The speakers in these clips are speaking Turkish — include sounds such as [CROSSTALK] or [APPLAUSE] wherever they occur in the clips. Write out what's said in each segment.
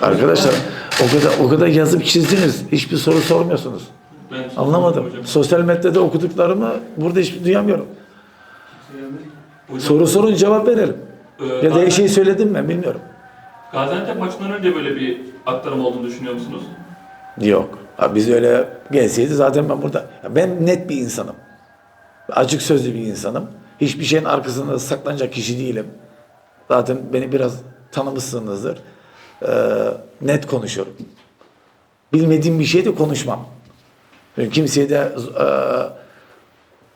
Arkadaşlar o kadar o kadar yazıp çizdiniz. Hiçbir soru sormuyorsunuz. Ben Anlamadım. Hocam. Sosyal medyada okuduklarımı burada hiç duyamıyorum. Hocam, Soru sorun cevap verelim. e, Ya da her şeyi söyledim mi bilmiyorum. Gaziantep maçından önce böyle bir aktarım olduğunu düşünüyor musunuz? Yok. Ha, biz öyle gelseydi zaten ben burada. Ben net bir insanım. Açık sözlü bir insanım. Hiçbir şeyin arkasında saklanacak kişi değilim. Zaten beni biraz tanımışsınızdır. Ee, net konuşuyorum. Bilmediğim bir şey de konuşmam. Çünkü kimseye de e,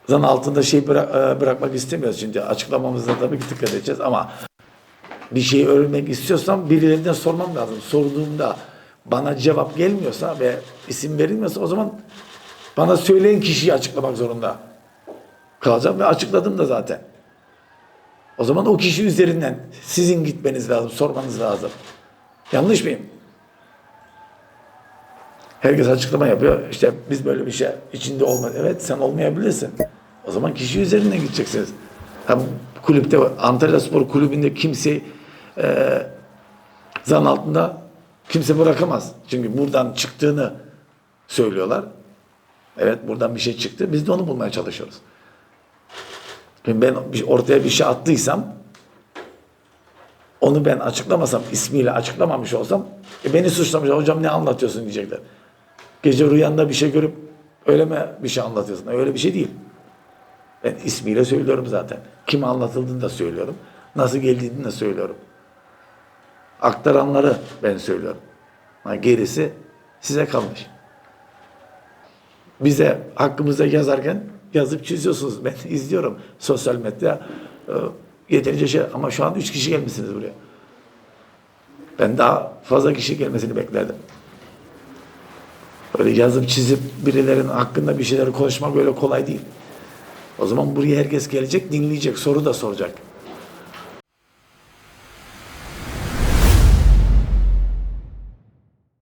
zan altında şey bıra- e, bırakmak istemiyoruz. Şimdi açıklamamızda tabii ki dikkat edeceğiz ama bir şeyi öğrenmek istiyorsam birilerinden sormam lazım. Sorduğumda bana cevap gelmiyorsa ve isim verilmiyorsa o zaman bana söyleyen kişiyi açıklamak zorunda kalacağım ve açıkladım da zaten. O zaman o kişi üzerinden sizin gitmeniz lazım, sormanız lazım. Yanlış mıyım? Herkes açıklama yapıyor. İşte biz böyle bir şey içinde olma. Evet sen olmayabilirsin. O zaman kişi üzerinden gideceksiniz. Ha, kulüpte Antalya Spor Kulübü'nde kimseyi e, zan altında kimse bırakamaz. Çünkü buradan çıktığını söylüyorlar. Evet buradan bir şey çıktı. Biz de onu bulmaya çalışıyoruz. Şimdi ben ortaya bir şey attıysam onu ben açıklamasam, ismiyle açıklamamış olsam e beni suçlamış. Hocam ne anlatıyorsun diyecekler. Gece rüyanda bir şey görüp öyle mi bir şey anlatıyorsun? Öyle bir şey değil. Ben ismiyle söylüyorum zaten. Kime anlatıldığını da söylüyorum. Nasıl geldiğini de söylüyorum. Aktaranları ben söylüyorum. Ha, gerisi size kalmış. Bize hakkımızda yazarken yazıp çiziyorsunuz. Ben [LAUGHS] izliyorum sosyal medya. Yeterince şey ama şu an üç kişi gelmişsiniz buraya. Ben daha fazla kişi gelmesini beklerdim. Böyle yazıp çizip birilerinin hakkında bir şeyleri konuşmak öyle kolay değil. O zaman buraya herkes gelecek, dinleyecek, soru da soracak.